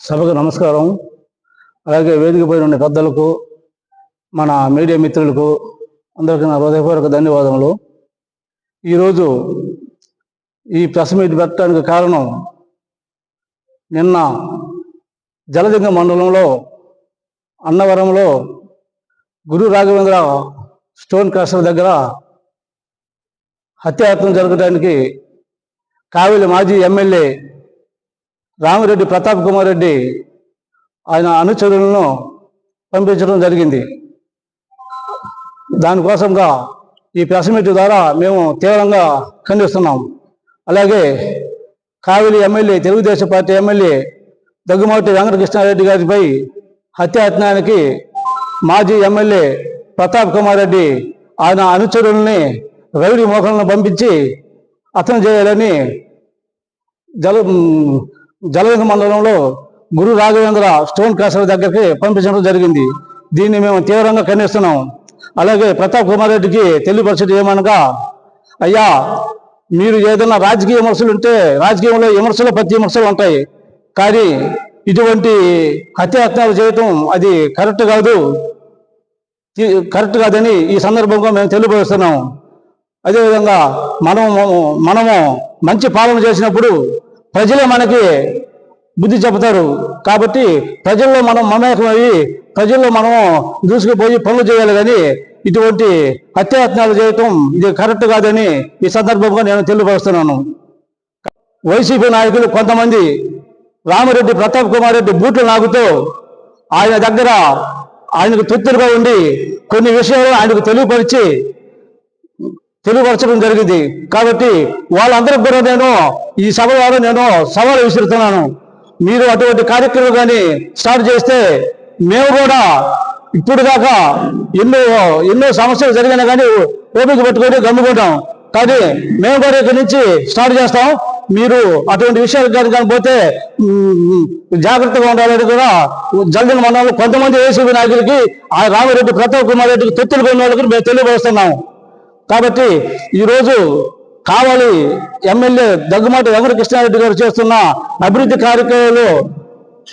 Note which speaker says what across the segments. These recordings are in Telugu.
Speaker 1: సభకు నమస్కారం. అలాగే వేదిక పైన ఉన్న పెద్దలకు మన మీడియా మిత్రులకు అందరికీ నా హృదయపూర్వక ధన్యవాదములు. ఈరోజు ఈ ప్రెస్ మీట్ పెట్టడానికి కారణం నిన్న జలదింగ మండలంలో అన్నవరంలో గురు రాఘవేంద్ర స్టోన్ క్రషర్ దగ్గర హత్యాయత్నం జరగడానికి కావేలి మాజీ ఎమ్మెల్యే రామిరెడ్డి ప్రతాప్ కుమార్ రెడ్డి ఆయన అనుచరులను పంపించడం జరిగింది. దానికోసంగా ఈ ప్రెస్ మీట్ ద్వారా మేము తీవ్రంగా ఖండిస్తున్నాం. అలాగే Kavali MLA Telugudesam party MLA Daggumati Venkatakrishnareddy గారిపై హత్యాయత్నానికి మాజీ ఎమ్మెల్యే ప్రతాప్ కుమార్ రెడ్డి ఆయన అనుచరుల్ని రౌడీ మోకలను పంపించి అతను చేయాలని జల మ్, మండలంలో గురు రాఘవేంద్ర స్టోన్ క్రాసర్ దగ్గరికి పంపించడం జరిగింది. దీన్ని మేము తీవ్రంగా ఖండిస్తున్నాం. అలాగే ప్రతాప్ కుమార్ రెడ్డికి తెలియపరచడం ఏమనగా అయ్యా మీరు ఏదైనా రాజకీయ విమర్శలు ఉంటే రాజకీయంలో విమర్శలు ప్రతి విమర్శలు ఉంటాయి. కానీ ఇటువంటి హత్యాయత్నాలు చేయటం అది కరెక్ట్ కాదు. కరెక్ట్ కాదని ఈ సందర్భంగా మేము తెలియపరుస్తున్నాం. అదేవిధంగా మనము మనము మంచి పాలన చేసినప్పుడు ప్రజలే మనకి బుద్ధి చెబుతారు. కాబట్టి ప్రజల్లో మనం మమేకమయ్యి ప్రజల్లో మనము దూసుకుపోయి పనులు చేయాలి కానీ ఇటువంటి హత్యాయత్నాలు చేయటం ఇది కరెక్ట్ కాదని ఈ సందర్భంగా నేను తెలియపరుస్తున్నాను. వైసీపీ నాయకులు కొంతమంది రామిరెడ్డి ప్రతాప్ కుమార్ రెడ్డి బూట్లు నాగుతూ ఆయన దగ్గర ఆయనకు తొత్తులుగా ఉండి కొన్ని విషయాలు ఆయనకు తెలియపరిచి తెలియపరచడం జరిగింది. కాబట్టి వాళ్ళందరికి కూడా నేను ఈ సభ ద్వారా నేను సవాలు విసురుతున్నాను. మీరు అటువంటి కార్యక్రమం కానీ స్టార్ట్ చేస్తే మేము కూడా ఇప్పుడు దాకా ఎన్నో ఎన్నో సమస్యలు జరిగినా కానీ ఓపిక పట్టుకొని గమ్ముకుంటాం. కానీ మేము కూడా ఇక్కడి నుంచి స్టార్ట్ చేస్తాం. మీరు అటువంటి విషయాలు కానీ కానీ జాగ్రత్తగా ఉండాలని కూడా జల్దిన మండలంలో కొంతమంది ఏసీబీ నాయకులకి ఆ రామిరెడ్డి ప్రతాప్ కుమార్ రెడ్డికి తొత్తులు పోయిన వాళ్ళకి మేము తెలియపరుస్తున్నాము కాబట్టి ఈరోజు కావాలి ఎమ్మెల్యే దగ్గుమాటి వెంకటకృష్ణారెడ్డి గారు చేస్తున్న అభివృద్ధి కార్యక్రమాలు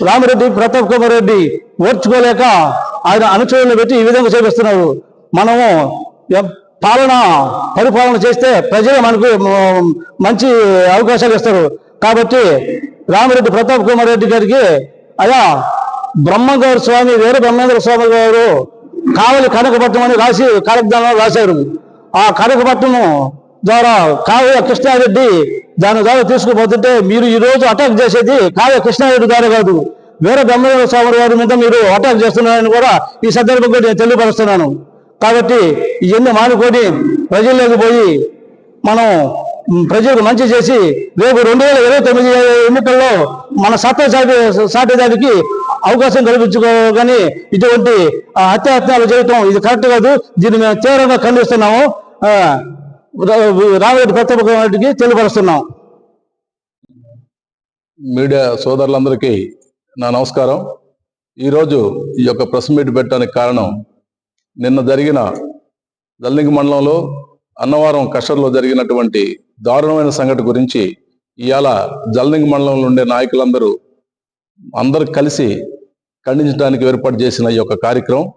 Speaker 1: రామిరెడ్డి ప్రతాప్ కుమార్ రెడ్డి ఓర్చుకోలేక ఆయన అనుచరులను పెట్టి ఈ విధంగా చేపిస్తున్నారు. మనము పాలన పరిపాలన చేస్తే ప్రజలు మనకు మంచి అవకాశాలు ఇస్తారు. కాబట్టి రామిరెడ్డి ప్రతాప్ కుమార్ రెడ్డి గారికి అయా బ్రహ్మగారు స్వామి వీర బ్రహ్మేంద్ర స్వామి గారు కావలి కనకపట్నం అని రాసి కాలజ్ఞానంలో రాశారు. ఆ కనకపట్నం ద్వారా కావ్య కృష్ణారెడ్డి దాని ద్వారా తీసుకుపోతుంటే మీరు ఈ రోజు అటాక్ చేసేది కావ్య కృష్ణారెడ్డి ద్వారా కాదు. వేరే బ్రహ్మదేవ స్వామి గారి మీద మీరు అటాక్ చేస్తున్నారని కూడా ఈ సందర్భంగా నేను తెలియపరుస్తున్నాను. కాబట్టి ఇవన్నీ మానుకొని ప్రజల్లోకి పోయి మనం ప్రజలకు మంచి చేసి రేపు రెండు వేల ఇరవై తొమ్మిది ఎన్నికల్లో మన సత్తా సాటి సాటేదానికి అవకాశం కల్పించుకోగానే ఇటువంటి ఆ, చేయటం ఇది కరెక్ట్ కాదు. దీన్ని మేము తీవ్రంగా ఖండిస్తున్నాము. రామిరెడ్డి ప్రతాప్ రెడ్డికి తెలియపరుస్తున్నాం.
Speaker 2: మీడియా సోదరులందరికీ నా నమస్కారం. ఈరోజు ఈ యొక్క ప్రెస్ మీట్ పెట్టడానికి కారణం నిన్న జరిగిన జల్లింగి మండలంలో అన్నవరం కషర్లో జరిగినటువంటి దారుణమైన సంఘటన గురించి ఇవాళ జల్లింగి మండలంలో ఉండే నాయకులందరూ అందరు కలిసి ఖండించడానికి ఏర్పాటు చేసిన ఈ యొక్క కార్యక్రమం.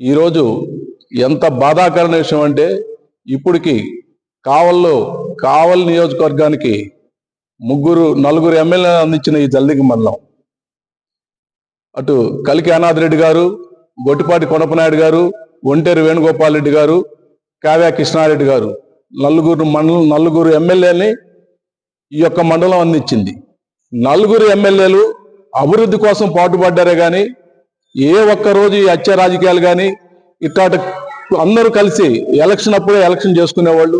Speaker 2: ఈరోజు ఎంత బాధాకరమైన విషయం అంటే ఇప్పటికి కావల్లో కావల్ నియోజకవర్గానికి ముగ్గురు నలుగురు ఎమ్మెల్యే అందించిన ఈ జల్దికి మండలం అటు కలికి అనాథ్ రెడ్డి గారు గొట్టిపాటి కొనపనాయుడు గారు ఒంటేరు వేణుగోపాల్ రెడ్డి గారు కావ్య కృష్ణారెడ్డి గారు నలుగురు మండలం నలుగురు ఎమ్మెల్యేని ఈ యొక్క మండలం అందించింది. నలుగురు ఎమ్మెల్యేలు అభివృద్ధి కోసం పాటుపడ్డారే కానీ ఏ ఒక్క రోజు ఈ హత్య రాజకీయాలు కానీ ఇట్లాంటి అందరూ కలిసి ఎలక్షన్ అప్పుడే ఎలక్షన్ చేసుకునేవాళ్ళు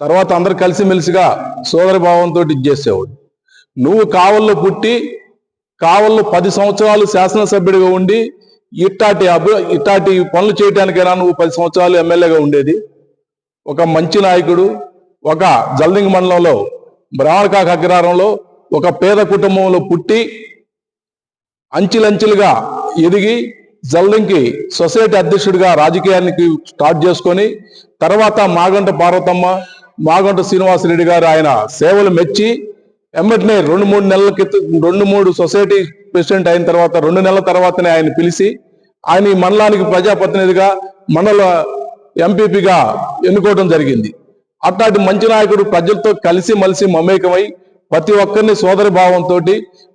Speaker 2: తర్వాత అందరు కలిసిమెలిసిగా సోదర భావంతో ఇచ్చేసేవాడు నువ్వు కావల్లో పుట్టి కావల్లో పది సంవత్సరాలు శాసనసభ్యుడిగా ఉండి ఇట్టాటి అభి ఇట్టాటి పనులు చేయడానికైనా నువ్వు పది సంవత్సరాలు ఎమ్మెల్యేగా ఉండేది. ఒక మంచి నాయకుడు ఒక జల్దింగ్ మండలంలో బ్రాహ్మణకాక అగ్రహారంలో ఒక పేద కుటుంబంలో పుట్టి అంచెలంచెలుగా ఎదిగి జల్లింకి సొసైటీ అధ్యక్షుడిగా రాజకీయానికి స్టార్ట్ చేసుకొని తర్వాత మాగంట పార్వతమ్మ మాగంట శ్రీనివాసరెడ్డి గారు ఆయన సేవలు మెచ్చి ఎమ్మటినే రెండు మూడు నెలల క్రితం రెండు మూడు సొసైటీ ప్రెసిడెంట్ అయిన తర్వాత రెండు నెలల తర్వాతనే ఆయన పిలిచి ఆయన ఈ మండలానికి ప్రజాప్రతినిధిగా మండల ఎంపీపీగా ఎన్నుకోవడం జరిగింది. అట్లాంటి మంచి నాయకుడు ప్రజలతో కలిసి మలిసి మమేకమై ప్రతి ఒక్కరిని సోదరి భావంతో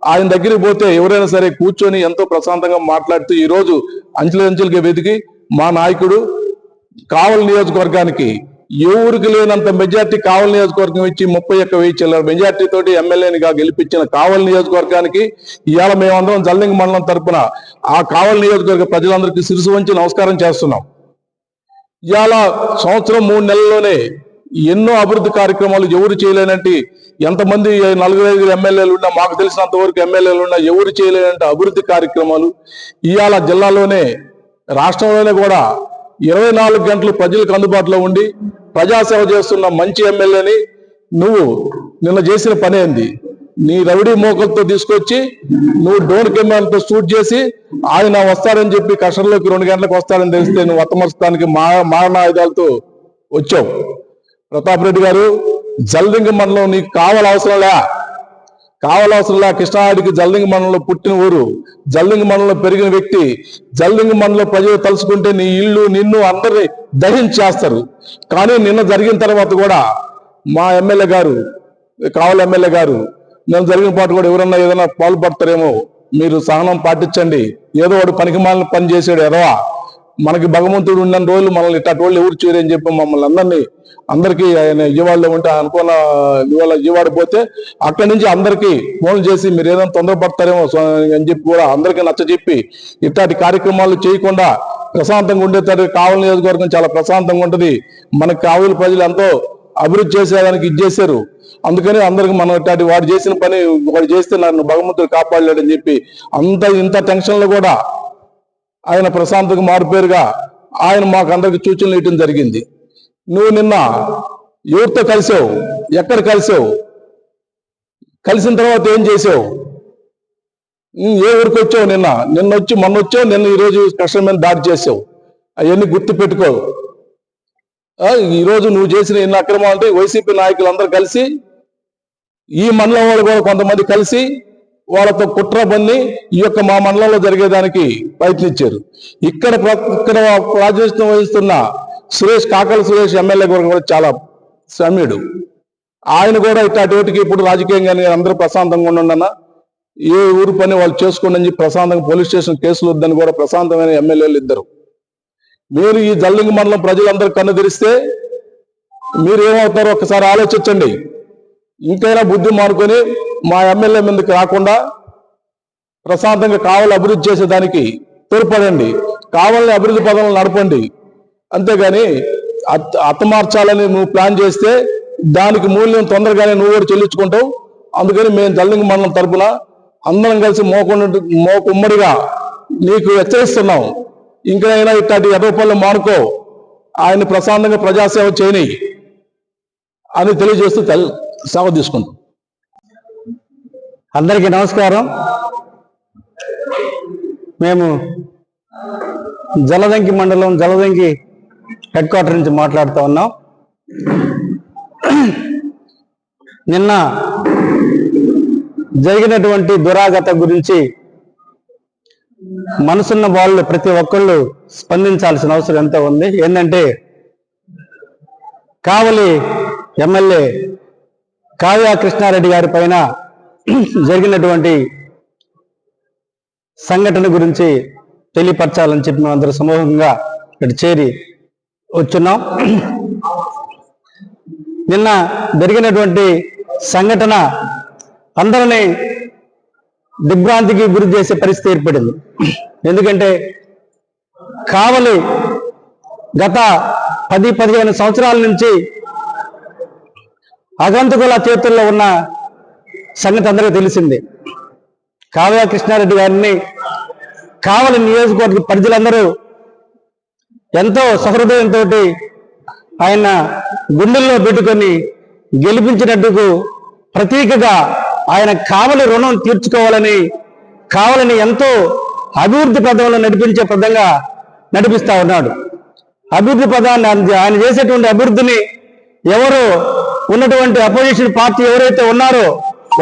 Speaker 2: ఆయన దగ్గరికి పోతే ఎవరైనా సరే కూర్చొని ఎంతో ప్రశాంతంగా మాట్లాడుతూ ఈరోజు రోజు అంచెలంచెలుగా వెతికి మా నాయకుడు కావలి నియోజకవర్గానికి ఎవరికి లేనంత మెజార్టీ కావలి నియోజకవర్గం ఇచ్చి ముప్పై ఒక్క వెయ్యి చిల్లర మెజార్టీ తోటి ఎమ్మెల్యేనిగా గెలిపించిన కావలి నియోజకవర్గానికి ఇవాళ మేమందరం జల్లింగ్ మండలం తరపున ఆ కావలి నియోజకవర్గ ప్రజలందరికీ శిరసు వంచి నమస్కారం చేస్తున్నాం. ఇవాళ సంవత్సరం మూడు నెలల్లోనే ఎన్నో అభివృద్ధి కార్యక్రమాలు ఎవరు చేయలేనంటే ఎంతమంది నలుగురు ఐదుగురు ఎమ్మెల్యేలు ఉన్నా మాకు తెలిసినంత వరకు ఎమ్మెల్యేలు ఉన్నా ఎవరు చేయలేనంటే అభివృద్ధి కార్యక్రమాలు. ఇవాళ జిల్లాలోనే రాష్ట్రంలోనే కూడా ఇరవై నాలుగు గంటలు ప్రజలకు అందుబాటులో ఉండి ప్రజాసేవ చేస్తున్న మంచి ఎమ్మెల్యేని నువ్వు నిన్న చేసిన పని ఏంది నీ రవిడి మోకలతో తీసుకొచ్చి నువ్వు డోర్ కెమెరాలతో షూట్ చేసి ఆయన వస్తారని చెప్పి కషర్లోకి రెండు గంటలకు వస్తారని తెలిస్తే నువ్వు అత్తమర్చడానికి మా మారణ ఆయుధాలతో వచ్చావు. ప్రతాప్ రెడ్డి గారు జల్దింగ మండలం నీకు కావాల అవసరంలా కావాల అవసరంలే కృష్ణాడికి జల్దింగ మండలంలో పుట్టిన ఊరు. జల్లింగ మండలంలో పెరిగిన వ్యక్తి జల్లింగ మండలం ప్రజలు తలుచుకుంటే నీ ఇల్లు నిన్ను అందరినీ దహించేస్తారు కానీ నిన్న జరిగిన తర్వాత కూడా మా ఎమ్మెల్యే గారు కావలి ఎమ్మెల్యే గారు నేను జరిగిన పాటు కూడా ఎవరన్నా ఏదైనా పాల్పడతారేమో మీరు సహనం పాటించండి. ఏదో ఒకటి పనికి మాలిన పని చేసాడు ఎదవా? మనకి భగవంతుడు ఉన్న రోజులు మనల్ని ఇట్ట వాళ్ళు ఎవరు చేయరని చెప్పి మమ్మల్ని అందరినీ అందరికీ ఆయన విజయవాడలో ఉంటే అనుకున్న ఇవాళ విజయవాడ పోతే అక్కడి నుంచి అందరికీ ఫోన్ చేసి మీరు ఏదైనా తొందరపడతారేమో అని చెప్పి కూడా అందరికీ నచ్చ చెప్పి ఇట్లాంటి కార్యక్రమాలు చేయకుండా ప్రశాంతంగా ఉండేటట్టు కావలి నియోజకవర్గం చాలా ప్రశాంతంగా ఉంటుంది. మనకి కావలి ప్రజలు ఎంతో అభివృద్ధి చేసేదానికి ఇది చేశారు. అందుకని అందరికి మనం ఇట్లాంటి వాడు చేసిన పని వాడు చేస్తే నన్ను భగవంతుడు కాపాడలేడని చెప్పి అంత ఇంత టెన్షన్లు కూడా ఆయన ప్రశాంతకు మారుపేరుగా ఆయన మాకు అందరికి సూచనలు ఇవ్వడం జరిగింది. నువ్వు నిన్న ఎవరితో కలిసావు? ఎక్కడ కలిసావు? కలిసిన తర్వాత ఏం చేసావు? ఏ ఊరికి వచ్చావు నిన్న? నిన్న వచ్చి మొన్న వచ్చావు నిన్న ఈరోజు రోజు కష్టం మీద దాడి చేసావు. అవన్నీ గుర్తు పెట్టుకో. ఈరోజు నువ్వు చేసిన ఎన్ని అక్రమాలు అంటే వైసీపీ నాయకులందరూ కలిసి ఈ మండలం వాళ్ళు కూడా కొంతమంది కలిసి వాళ్ళతో కుట్ర పన్ని ఈ యొక్క మా మండలంలో జరిగేదానికి ప్రయత్నించారు. ఇక్కడ ఇక్కడ ప్రాతినిధ్యం వహిస్తున్న సురేష్ కాకల సురేష్ ఎమ్మెల్యే గారు కూడా చాలా సమ్యుడు ఆయన కూడా ఇట్లాంటి ఇప్పుడు రాజకీయంగా అందరూ ప్రశాంతంగా ఉండన్నా ఏ ఊరు పని వాళ్ళు చేసుకోండి అని చెప్పి ప్రశాంతంగా పోలీస్ స్టేషన్ కేసులు వద్దని కూడా ప్రశాంతమైన ఎమ్మెల్యేలు ఇద్దరు. మీరు ఈ జల్లింగ్ మండలం ప్రజలందరూ కన్ను తెరిస్తే మీరు ఏమవుతారో ఒకసారి ఆలోచించండి. ఇంకైనా బుద్ధి మారుకొని మా ఎమ్మెల్యే మీదకి రాకుండా ప్రశాంతంగా కావాలి అభివృద్ధి చేసేదానికి తోడ్పడండి. కావాలని అభివృద్ధి పదంలో నడపండి. అంతేగాని అత్ అత్తమార్చాలని నువ్వు ప్లాన్ చేస్తే దానికి మూల్యం తొందరగానే నువ్వు కూడా చెల్లించుకుంటావు. అందుకని మేము దళింగ మండలం తరపున అందరం కలిసి మోకుండా మోకుమ్మడిగా నీకు హెచ్చరిస్తున్నాం. ఇంకైనా ఇట్లాంటి ఎర్రపల్లి మానుకో. ఆయన ప్రశాంతంగా ప్రజాసేవ చేయని అని తెలియజేస్తూ తెల్ల సేవ తీసుకుంటాం.
Speaker 1: అందరికీ నమస్కారం. మేము జలదంకి మండలం జలదంకి హెడ్ క్వార్టర్ నుంచి మాట్లాడుతూ ఉన్నాం. నిన్న జరిగినటువంటి దురాగత గురించి మనసున్న వాళ్ళు ప్రతి ఒక్కళ్ళు స్పందించాల్సిన అవసరం ఎంతో ఉంది? ఏంటంటే కావలి ఎమ్మెల్యే కావ్య కృష్ణారెడ్డి గారి పైన జరిగినటువంటి సంఘటన గురించి తెలియపరచాలని చెప్పి మేము అందరూ సమూహంగా ఇక్కడ చేరి వచ్చున్నాం. నిన్న జరిగినటువంటి సంఘటన అందరినీ దిగ్భ్రాంతికి గురి చేసే పరిస్థితి ఏర్పడింది. ఎందుకంటే కావలి గత పది పదిహేను సంవత్సరాల నుంచి అగంతకుల చేతుల్లో ఉన్న సంగతి అందరికీ తెలిసిందే. కావ్య కృష్ణారెడ్డి గారిని కావలి నియోజకవర్గ ప్రజలందరూ ఎంతో సహృదయంతో ఆయన గుండెల్లో పెట్టుకొని గెలిపించినట్టుకు ప్రతీకగా ఆయన కావలి రుణం తీర్చుకోవాలని కావలిని ఎంతో అభివృద్ధి పదంలో నడిపించే పదంగా నడిపిస్తా ఉన్నాడు. అభివృద్ధి పదాన్ని ఆయన- చేసేటువంటి అభివృద్ధిని ఎవరు ఉన్నటువంటి అపోజిషన్ పార్టీ ఎవరైతే ఉన్నారో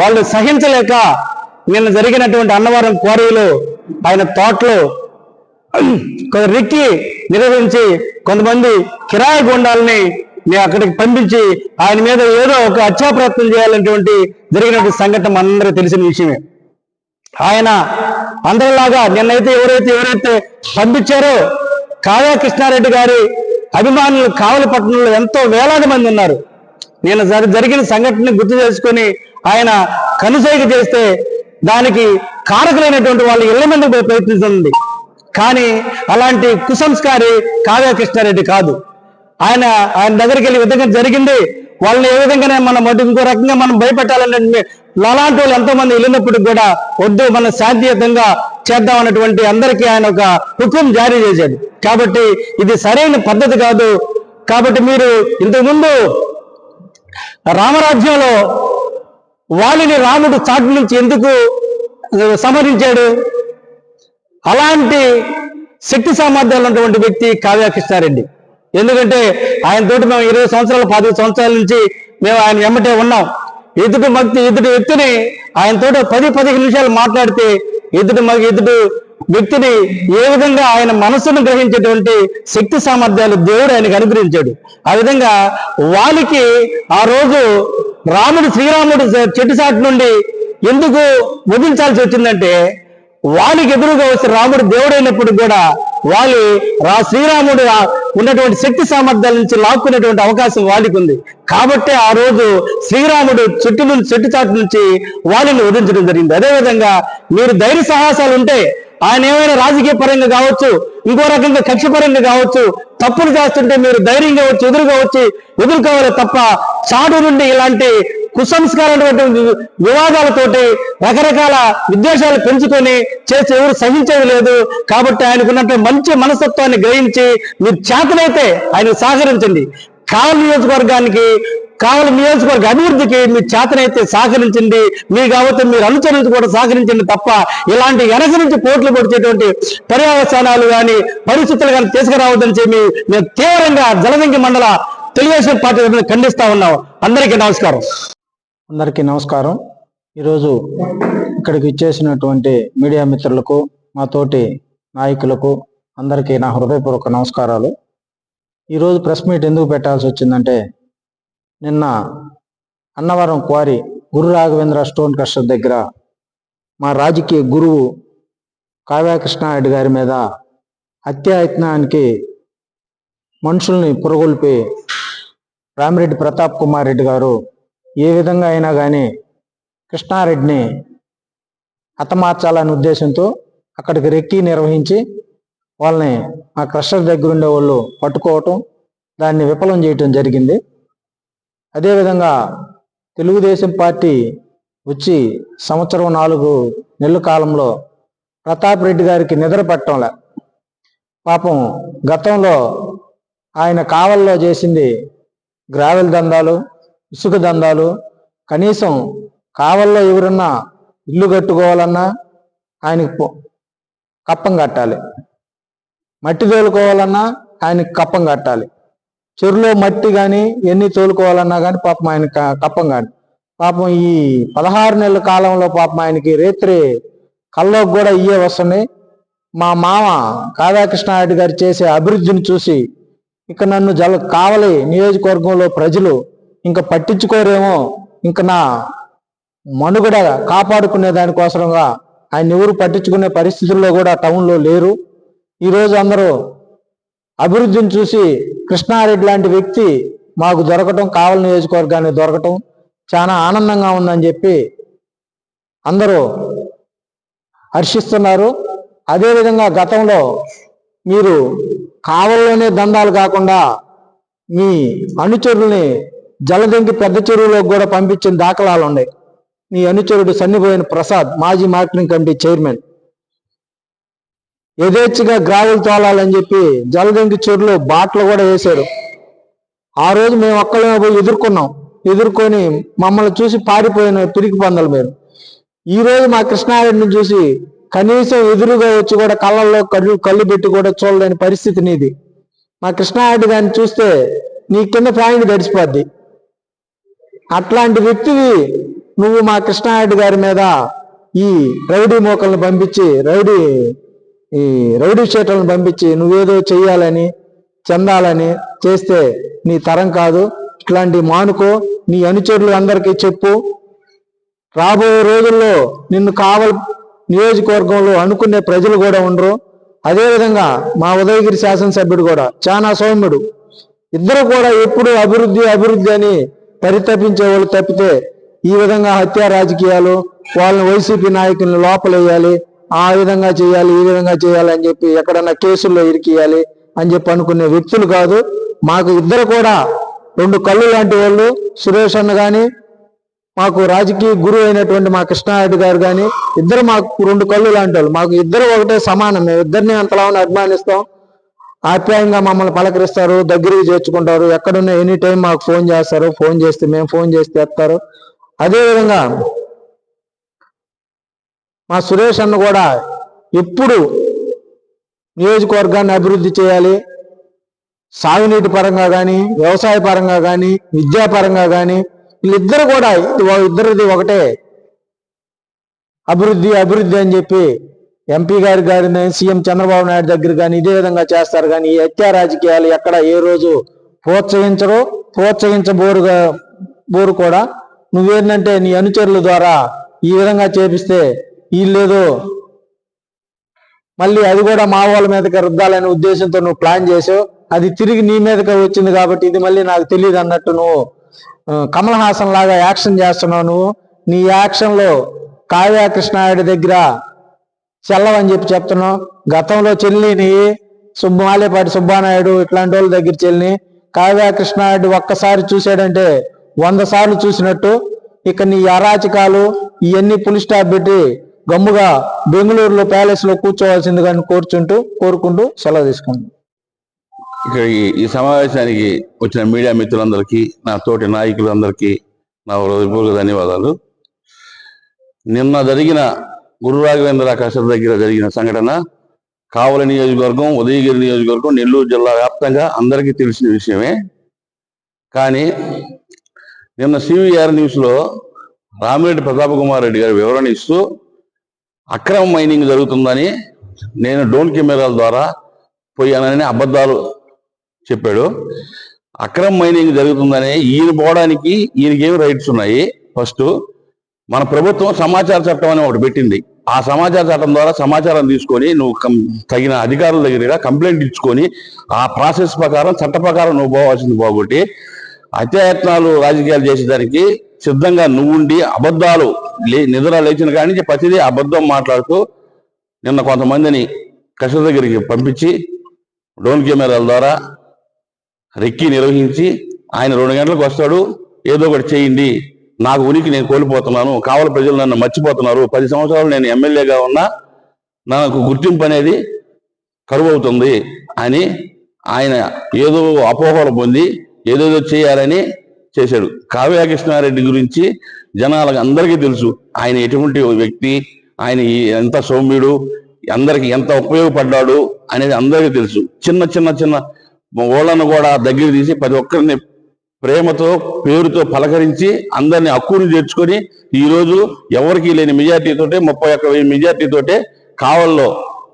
Speaker 1: వాళ్ళు సహించలేక నిన్న జరిగినటువంటి అన్నవరం క్వారీలో ఆయన తోటలో కొంత రిక్కి నిర్వహించి కొంతమంది కిరాయి గుండాలని నేను అక్కడికి పంపించి ఆయన మీద ఏదో ఒక హత్యాప్రయత్నం చేయాలనేటువంటి జరిగినటువంటి సంఘటన మనందరికీ తెలిసిన విషయమే. ఆయన అందరిలాగా నిన్నైతే ఎవరైతే ఎవరైతే పంపించారో కావ్య కృష్ణారెడ్డి గారి అభిమానులు కావలపట్నంలో ఎంతో వేలాది మంది ఉన్నారు. నేను జరిగిన సంఘటనని గుర్తు చేసుకొని ఆయన కనుసైగ చేస్తే దానికి కారకులైనటువంటి వాళ్ళు ఇళ్ళ మంది ప్రయత్నిస్తుంది కానీ అలాంటి కుసంస్కారి కావ్య కృష్ణారెడ్డి కాదు. ఆయన ఆయన దగ్గరికి వెళ్ళి విధంగా జరిగింది. వాళ్ళని ఏ విధంగానే మనం మొదటి ఇంకో రకంగా మనం భయపెట్టాలని అలాంటి వాళ్ళు ఎంతో మంది వెళ్ళినప్పటికి కూడా వద్దు మనం శాంతియుతంగా చేద్దాం అన్నటువంటి అందరికీ ఆయన ఒక హుకుం జారీ చేశాడు. కాబట్టి ఇది సరైన పద్ధతి కాదు. కాబట్టి మీరు ఇంతకుముందు రామరాజ్యంలో వాలిని రాముడు చాటు నుంచి ఎందుకు సమరించాడు అలాంటి శక్తి సామర్థ్యాలు ఉన్నటువంటి వ్యక్తి కావ్య కృష్ణారెడ్డి ఎందుకంటే ఆయన తోటి మేము ఇరవై సంవత్సరాల పది సంవత్సరాల నుంచి మేము ఆయన వెంబటే ఉన్నాం. ఎదుటి మగ్గి ఎదుటి వ్యక్తిని ఆయన తోట పది పదిహేను నిమిషాలు మాట్లాడితే ఎదుటి మగ ఎదుటి వ్యక్తిని ఏ విధంగా ఆయన మనస్సును గ్రహించేటువంటి శక్తి సామర్థ్యాలు దేవుడు ఆయనకు అనుగ్రహించాడు. ఆ విధంగా వాలికి ఆ రోజు రాముడు శ్రీరాముడు చెట్టు సాటు నుండి ఎందుకు వదిలించాల్సి వచ్చిందంటే వాళ్ళకి ఎదురుగా వచ్చి రాముడు దేవుడైనప్పుడు కూడా వాళ్ళు రా శ్రీరాముడు ఉన్నటువంటి శక్తి సామర్థ్యాల నుంచి లాక్కునేటువంటి అవకాశం వాళ్ళకి ఉంది. కాబట్టి ఆ రోజు శ్రీరాముడు చెట్టు నుంచి చెట్టు చాటు నుంచి వాళ్ళని వదిలించడం జరిగింది. అదేవిధంగా మీరు ధైర్య సాహసాలు ఉంటే ఆయన ఏమైనా రాజకీయ పరంగా కావచ్చు ఇంకో రకంగా కక్షపరంగా కావచ్చు తప్పులు చేస్తుంటే మీరు ధైర్యంగా వచ్చి ఎదురుగా వచ్చి ఎదుర్కోవాలి తప్ప చాటు నుండి ఇలాంటి కుసంస్కారమైనటువంటి వివాదాలతోటి రకరకాల విద్వేషాలు పెంచుకొని చేసి ఎవరు సహించేది లేదు. కాబట్టి ఆయనకున్నట్టు మంచి మనస్తత్వాన్ని గ్రహించి మీరు చేతనైతే ఆయన సహకరించండి. కావలి నియోజకవర్గానికి కావలి నియోజకవర్గ అభివృద్ధికి మీ చేతనైతే సహకరించండి. మీ కాబట్టి మీరు అనుచరించి కూడా సహకరించండి తప్ప ఇలాంటి వెనక నుంచి కోట్లు పొడిచేటువంటి పర్యావసానాలు కానీ పరిస్థితులు కానీ తీసుకురావద్దని చెప్పి మేము తీవ్రంగా జలదంగి మండల తెలుగుదేశం పార్టీ ఖండిస్తా ఉన్నాం. అందరికీ నమస్కారం.
Speaker 3: అందరికీ నమస్కారం. ఈరోజు ఇక్కడికి ఇచ్చేసినటువంటి మీడియా మిత్రులకు మా తోటి నాయకులకు అందరికీ నా హృదయపూర్వక నమస్కారాలు. ఈరోజు ప్రెస్ మీట్ ఎందుకు పెట్టాల్సి వచ్చిందంటే నిన్న Annavaram quarry Guru Raghavendra stone crusher దగ్గర మా రాజకీయ గురువు కావ్యకృష్ణారెడ్డి గారి మీద హత్యాయత్నానికి మనుషుల్ని పురగొల్పి రామిరెడ్డి ప్రతాప్ కుమార్ రెడ్డి గారు ఏ విధంగా అయినా కానీ కృష్ణారెడ్డిని హతమార్చాలనే ఉద్దేశంతో అక్కడికి రెక్కి నిర్వహించి వాళ్ళని ఆ క్రషర్ దగ్గర ఉండే వాళ్ళు పట్టుకోవటం దాన్ని విఫలం చేయటం జరిగింది. అదేవిధంగా తెలుగుదేశం పార్టీ వచ్చి సంవత్సరం నాలుగు నెలల కాలంలో ప్రతాప్ రెడ్డి గారికి నిద్ర పట్టంలే పాపం గతంలో ఆయన కావల్లో చేసింది గ్రావెల్ దందాలు ఇసుక దందాలు. కనీసం కావల్లో ఎవరన్నా ఇల్లు కట్టుకోవాలన్నా ఆయనకు కప్పం కట్టాలి. మట్టి తోలుకోవాలన్నా ఆయనకి కప్పం కట్టాలి. చెరులో మట్టి కానీ ఎన్ని తోలుకోవాలన్నా కానీ పాపం ఆయన కప్పం కాదు. పాపం ఈ పదహారు నెలల కాలంలో పాపం ఆయనకి రేత్రి కల్లోకి కూడా ఇయ్యే వస్తున్నాయి మా మామ రాధాకృష్ణారెడ్డి గారు చేసే అభివృద్ధిని చూసి ఇక నన్ను జల కావలి నియోజకవర్గంలో ప్రజలు ఇంకా పట్టించుకోరేమో ఇంకా నా మనుగడ కాపాడుకునే దానికోసంగా ఆయన ఎవరు పట్టించుకునే పరిస్థితుల్లో కూడా టౌన్లో లేరు. ఈరోజు అందరూ అభివృద్ధిని చూసి కృష్ణారెడ్డి లాంటి వ్యక్తి మాకు దొరకటం కావల నియోజకవర్గానికి దొరకటం చాలా ఆనందంగా ఉందని చెప్పి అందరూ హర్షిస్తున్నారు. అదేవిధంగా గతంలో మీరు కావల్లోనే దందాలు కాకుండా మీ అనుచరుల్ని జలదంకి పెద్ద చెరువులోకి కూడా పంపించిన దాఖలాలు ఉన్నాయి. మీ అనుచరుడు సన్నిపోయిన ప్రసాద్ మాజీ మార్కెటింగ్ కమిటీ చైర్మన్. యథేచ్ఛగా గ్రావులు తోలాలని చెప్పి జలదంకి చెరువులో బాటలు కూడా వేశారు. ఆ రోజు మేము ఒక్కళ్ళమే పోయి ఎదుర్కొన్నాం. ఎదుర్కొని మమ్మల్ని చూసి పారిపోయిన పిరికి పందలు మీరు. ఈ రోజు మా కృష్ణారెడ్డిని చూసి కనీసం ఎదురుగా వచ్చి కూడా కళ్ళల్లో కళ్ళు కళ్ళు పెట్టి కూడా చూడలేని పరిస్థితి నీది. మా కృష్ణారెడ్డి గారిని చూస్తే నీ కింద ఫ్యాన్ గడిచిపోద్ది. అట్లాంటి వ్యక్తివి నువ్వు మా కృష్ణారెడ్డి గారి మీద ఈ రౌడీ మోకల్ని పంపించి రౌడీ ఈ రౌడీ షీటర్లను పంపించి నువ్వేదో చెయ్యాలని చెందాలని చేస్తే నీ తరం కాదు. ఇట్లాంటి మానుకో నీ అనుచరులు అందరికీ చెప్పు. రాబోయే రోజుల్లో నిన్ను కావల్ నియోజకవర్గంలో అనుకునే ప్రజలు కూడా ఉండరు. అదేవిధంగా మా ఉదయగిరి శాసనసభ్యుడు కూడా చాలా సౌమ్యుడు. ఇద్దరు కూడా ఎప్పుడు అభివృద్ధి అభివృద్ధి అని పరితపించే వాళ్ళు తప్పితే ఈ విధంగా హత్యా రాజకీయాలు వాళ్ళని వైసీపీ నాయకులను లోపలేయాలి. ఆ విధంగా చేయాలి ఈ విధంగా చేయాలి అని చెప్పి ఎక్కడన్నా కేసుల్లో ఇరికియాలి అని చెప్పి అనుకునే వ్యక్తులు కాదు. మాకు ఇద్దరు కూడా రెండు కళ్ళు లాంటి వాళ్ళు సురేష్ అన్న కానీ మాకు రాజకీయ గురువు అయినటువంటి మా కృష్ణారెడ్డి గారు కానీ ఇద్దరు మాకు రెండు కళ్ళు లాంటి వాళ్ళు. మాకు ఇద్దరు ఒకటే సమానం. మేము ఇద్దరిని అంతలా అభిమానిస్తాం. ఆప్యాయంగా మమ్మల్ని పలకరిస్తారు దగ్గరికి చేర్చుకుంటారు. ఎక్కడున్నా ఎనీ టైం మాకు ఫోన్ చేస్తారు. ఫోన్ చేస్తే మేము ఫోన్ చేస్తే ఎత్తారు అదేవిధంగా మా సురేష్ అన్న కూడా ఎప్పుడు నియోజకవర్గాన్ని అభివృద్ధి చేయాలి సాగునీటి పరంగా కానీ వ్యవసాయ పరంగా కానీ విద్యాపరంగా కానీ వీళ్ళిద్దరు కూడా ఇద్దరిది ఒకటే. అభివృద్ధి అభివృద్ధి అని చెప్పి ఎంపీ గారి గారిని సీఎం చంద్రబాబు నాయుడు దగ్గర కానీ ఇదే విధంగా చేస్తారు కానీ ఈ హత్యా రాజకీయాలు ఎక్కడ ఏ రోజు ప్రోత్సహించరు ప్రోత్సహించబోరుగా బోరు కూడా. నువ్వేంటంటే నీ అనుచరుల ద్వారా ఈ విధంగా చేపిస్తే వీళ్ళేదో మళ్ళీ అది కూడా మా వాళ్ళ మీదకి రుద్దాలనే ఉద్దేశంతో నువ్వు ప్లాన్ చేసావు. అది తిరిగి నీ మీదకి వచ్చింది కాబట్టి ఇది మళ్ళీ నాకు తెలియదు అన్నట్టు నువ్వు కమల్ హాసన్ లాగా యాక్షన్ చేస్తున్నావు నువ్వు. నీ యాక్షన్లో కావ్య దగ్గర చెల్లవని చెప్పి చెప్తున్నావు. గతంలో చెల్లిని సుబ్బమాలేపాటి సుబ్బానాయుడు ఇట్లాంటి వాళ్ళ దగ్గర చెల్లిని కావ్య కృష్ణాయుడు ఒక్కసారి చూశాడంటే వంద సార్లు చూసినట్టు. ఇక నీ అరాచకాలు ఇవన్నీ పులి స్టాప్ పెట్టి గమ్ముగా బెంగళూరులో ప్యాలెస్లో కూర్చోవాల్సింది కానీ కోరుచుంటూ కోరుకుంటూ సెలవు తీసుకుంటాం
Speaker 4: ఇక్కడ ఈ- సమావేశానికి వచ్చిన మీడియా మిత్రులందరికీ నా తోటి నాయకులందరికీ నా హృదయపూర్వక ధన్యవాదాలు. నిన్న జరిగిన గురు రాఘవేంద్ర కసర్ దగ్గర జరిగిన సంఘటన కావలి నియోజకవర్గం ఉదయగిరి నియోజకవర్గం నెల్లూరు జిల్లా వ్యాప్తంగా అందరికీ తెలిసిన విషయమే. కానీ నిన్న సివిఆర్ న్యూస్లో రామిరెడ్డి ప్రతాప్ కుమార్ రెడ్డి గారు వివరణ ఇస్తూ అక్రమ మైనింగ్ జరుగుతుందని నేను డ్రోన్ కెమెరాల ద్వారా పోయానని అబద్ధాలు చెప్పాడు. అక్రమ మైనింగ్ జరుగుతుందని ఈయన పోవడానికి ఈయనకేమి రైట్స్ ఉన్నాయి? ఫస్ట్ మన ప్రభుత్వం సమాచార చట్టం అని ఒకటి పెట్టింది. ఆ సమాచార చట్టం ద్వారా సమాచారం తీసుకొని నువ్వు కం- తగిన అధికారుల దగ్గర కంప్లైంట్ ఇచ్చుకొని ఆ ప్రాసెస్ ప్రకారం చట్ట ప్రకారం నువ్వు పోవాల్సింది పోగొట్టి అత్యయత్నాలు రాజకీయాలు చేసేదానికి సిద్ధంగా నువ్వుండి అబద్ధాలు లే నిద్ర లేచిన కాడి నుంచి ప్రతిదీ అబద్ధం మాట్లాడుతూ నిన్న కొంతమందిని కష్ట దగ్గరికి పంపించి డ్రోన్ కెమెరాల ద్వారా రెక్కి నిర్వహించి ఆయన రెండు గంటలకు వస్తాడు ఏదో ఒకటి చేయండి నాకు ఉనికి నేను కోల్పోతున్నాను కావల ప్రజలు నన్ను మర్చిపోతున్నారు పది సంవత్సరాలు నేను ఎమ్మెల్యేగా ఉన్నా నాకు గుర్తింపు అనేది కరువు అవుతుంది అని ఆయన ఏదో అపోహలు పొంది ఏదేదో చేయాలని చేశాడు. కావ్యకృష్ణారెడ్డి గురించి జనాలకు అందరికీ తెలుసు. ఆయన ఎటువంటి వ్యక్తి ఆయన ఎంత సౌమ్యుడు అందరికి ఎంత ఉపయోగపడ్డాడు అనేది అందరికీ తెలుసు. చిన్న చిన్న చిన్న ఓళ్ళను కూడా దగ్గర తీసి ప్రతి ఒక్కరిని ప్రేమతో పేరుతో పలకరించి అందరిని హక్కుని చేర్చుకొని ఈరోజు ఎవరికీ ఎవరికి లేని మెజార్టీతోటే ముప్పై ఒక్క వెయ్యి మెజార్టీతోటే కావల్లో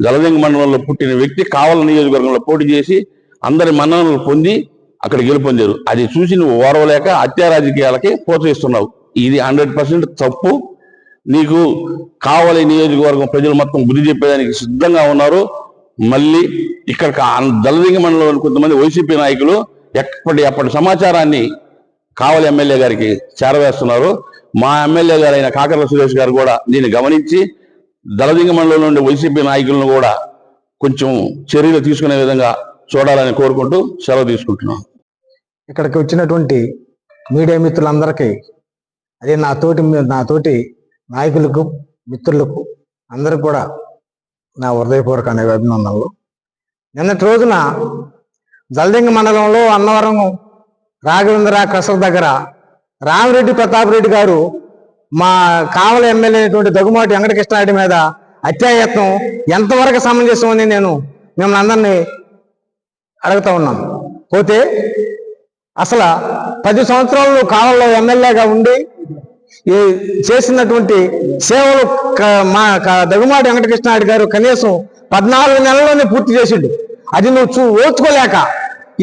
Speaker 4: జలదింగ మండలంలో పుట్టిన వ్యక్తి కావల నియోజకవర్గంలో పోటీ చేసి అందరి మన్ననలు పొంది అక్కడ గెలుపొందారు. అది చూసి నువ్వు ఓర్వలేక హత్యా రాజకీయాలకి ప్రోత్సహిస్తున్నావు. ఇది హండ్రెడ్ పర్సెంట్ తప్పు. నీకు కావలి నియోజకవర్గం ప్రజలు మొత్తం బుద్ధి చెప్పేదానికి సిద్ధంగా ఉన్నారు. మళ్ళీ ఇక్కడ దళదింగ మండలంలోని కొంతమంది వైసీపీ నాయకులు ఎప్పటి అప్పటి సమాచారాన్ని కావలి ఎమ్మెల్యే గారికి చేరవేస్తున్నారు. మా ఎమ్మెల్యే గారైన కాకర్ల సురేష్ గారు కూడా దీన్ని గమనించి దళదింగ మండలం నుండి వైసీపీ నాయకులను కూడా కొంచెం చర్యలు తీసుకునే విధంగా చూడాలని కోరుకుంటూ సెలవు తీసుకుంటున్నాం.
Speaker 3: ఇక్కడికి వచ్చినటువంటి మీడియా మిత్రులందరికీ అదే నా తోటి నా తోటి నాయకులకు మిత్రులకు అందరికి కూడా నా హృదయపూర్వక అభినందనలు. నిన్నటి రోజున జల్దింగ మండలంలో అన్నవరం రాఘవేంద్ర కసర్ దగ్గర రామిరెడ్డి ప్రతాప్ రెడ్డి గారు మా కావలి ఎమ్మెల్యే అయినటువంటి దగ్గుమాటి వెంకటకృష్ణారెడ్డి మీద అత్యాయత్నం ఎంతవరకు సమంజసం అని నేను మిమ్మల్ని అందరినీ అడుగుతా ఉన్నాం పోతే అసలు పది సంవత్సరాలు కాలంలో ఎమ్మెల్యేగా ఉండి
Speaker 5: ఈ చేసినటువంటి సేవలు మా దగ్గుమాటి వెంకటకృష్ణారెడ్డి గారు కనీసం పద్నాలుగు నెలల్లోనే పూర్తి చేసిండు. అది నువ్వు చూ ఓచుకోలేక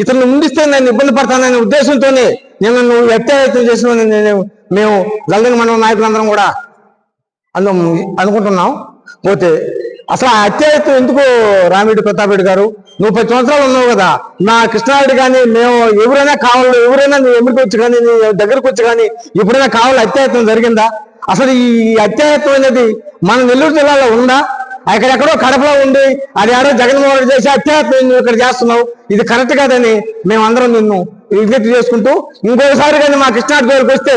Speaker 5: ఇతను ముందిస్తే నేను ఇబ్బంది పడతాననే ఉద్దేశంతోనే నేను నువ్వు ఎత్తాయత్నం చేసిన నేను మేము జల్దని మండలం నాయకులందరం కూడా అను అనుకుంటున్నాం. పోతే. అసలు ఆ అత్యాయత్వం ఎందుకు రామిరెడ్డి ప్రతాపరెడ్డి గారు? నువ్వు పది సంవత్సరాలు ఉన్నావు కదా. నా కృష్ణారెడ్డి కానీ మేము ఎవరైనా కావాలి ఎవరైనా నీ ఎమ్మిడికి వచ్చి కానీ నీ దగ్గరకు వచ్చి కానీ ఎప్పుడైనా కావాలి అత్యాయత్వం జరిగిందా? అసలు ఈ అత్యాయత్వం అనేది మన నెల్లూరు జిల్లాలో ఉందా? ఎక్కడెక్కడో కడపలో ఉండి అది ఆడో జగన్మోహన్ రెడ్డి చేసి అత్యాయత్వం నువ్వు ఇక్కడ చేస్తున్నావు. ఇది కరెక్ట్ కాదని మేమందరం నిన్ను విజ్ఞప్తి చేసుకుంటూ ఇంకోసారి కానీ మా కృష్ణారెడ్డి గారికి వస్తే